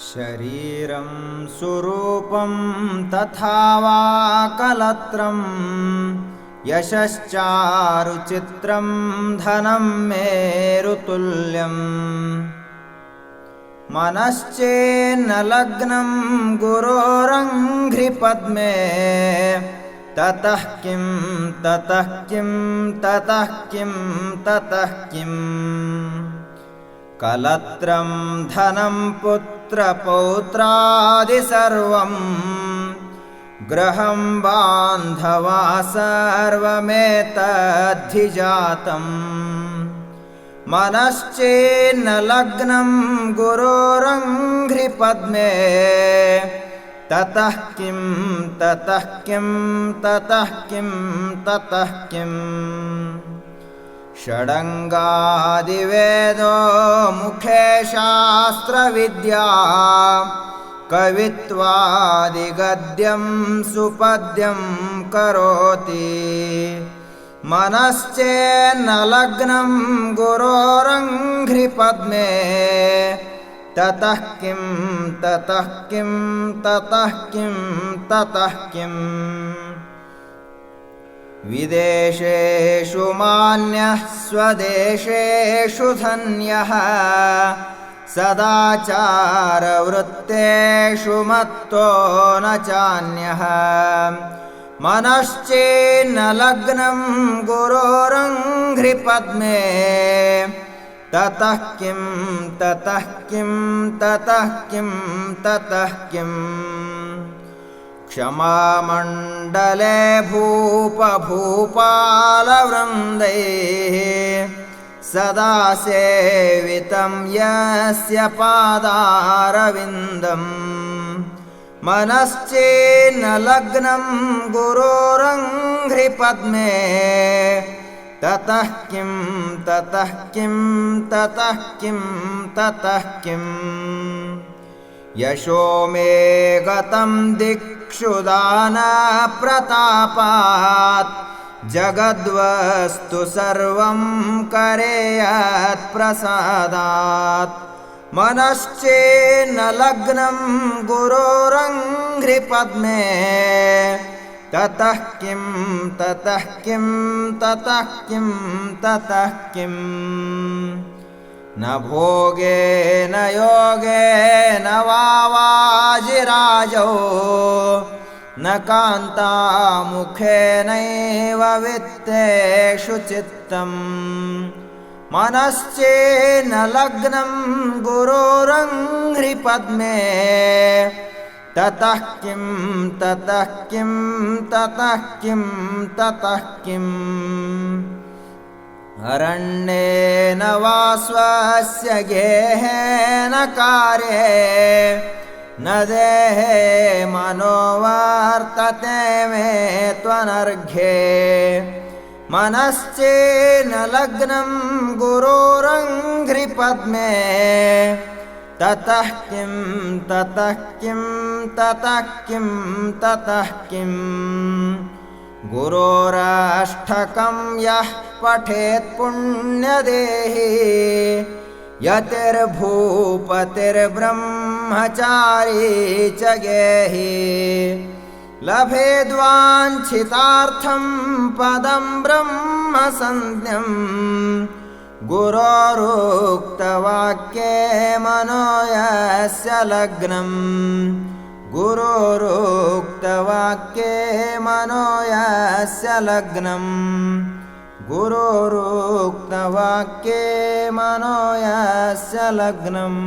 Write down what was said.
शरीरं सुरूपं तथा वा कलत्रं यशश्चारुचित्रं धनं मेरुतुल्यम् मनश्चेन्न लग्नं गुरोरङ्घ्रिपद्मे ततः किं ततः किं ततः किं ततः किम् कलत्रं धनं पुत्रपौत्रादि सर्वम् गृहं बान्धवा सर्वमेतद्धिजातम्। मनश्चेन्न लग्नं गुरोरङ्घ्रिपद्मे। ततः किं ततः किं ततः किं ततः किम् षडङ्गादिवेदो मुखे शास्त्रविद्या कवित्वादिगद्यं सुपद्यं करोति। मनश्चेन्न लग्नं गुरोरङ्घ्रिपद्मे ततः किं ततः किं ततः किं ततः किम् विदेशेषु मान्यः स्वदेशेषु धन्यः। सदाचारवृत्तेषु मत्तो न चान्यः। मनश्चेन्न लग्नं गुरोरङ्घ्रिपद्मे। ततः किं ततः किं ततः किं ततः किम् क्षमामण्डले भूपभूपालवृन्दैः सदा सेवितं यस्य पादारविन्दम् मनश्चेन्न लग्नं गुरोरङ्घ्रिपद्मे ततः किं ततः किं ततः किं ततः किम् यशो मे गतं दिक्षु दानप्रतापात् जगद्वस्तु सर्वं करेयत्प्रसादात् मनश्चेन्न लग्नं गुरोरङ्घ्रिपद्मे। ततः किं ततः किं ततः किं ततः किम् न भोगेन योगेन वा वाजिराजौ न कान्तामुखेनैव वित्तेषु चित्तम्। मनश्चेन्न लग्नं गुरोरङ्घ्रिपद्मे ततः किं ततः किं ततः किं ततः किम् अरण्येन वा स्वस्य गेहेन कार्ये न देहे मनो वर्तते मे त्वनर्घ्ये मनश्चेन्न लग्नं गुरोरङ्घ्रिपद्मे ततः किं ततः किं ततः किं ततः किम् गुरोराष्टकं यः पठेत् पुण्यदेहि। यतिर्भूपतिर्ब्रह्मचारी च गेहि। लभेद्वाञ्छितार्थं पदं ब्रह्मसंज्ञम् गुरोरुक्तवाक्ये मनो यस्य लग्नम् गुरोरुक्तवाक्ये मनो यस्य लग्नम् गुरोरुक्तवाक्ये मनो यस्य लग्नम्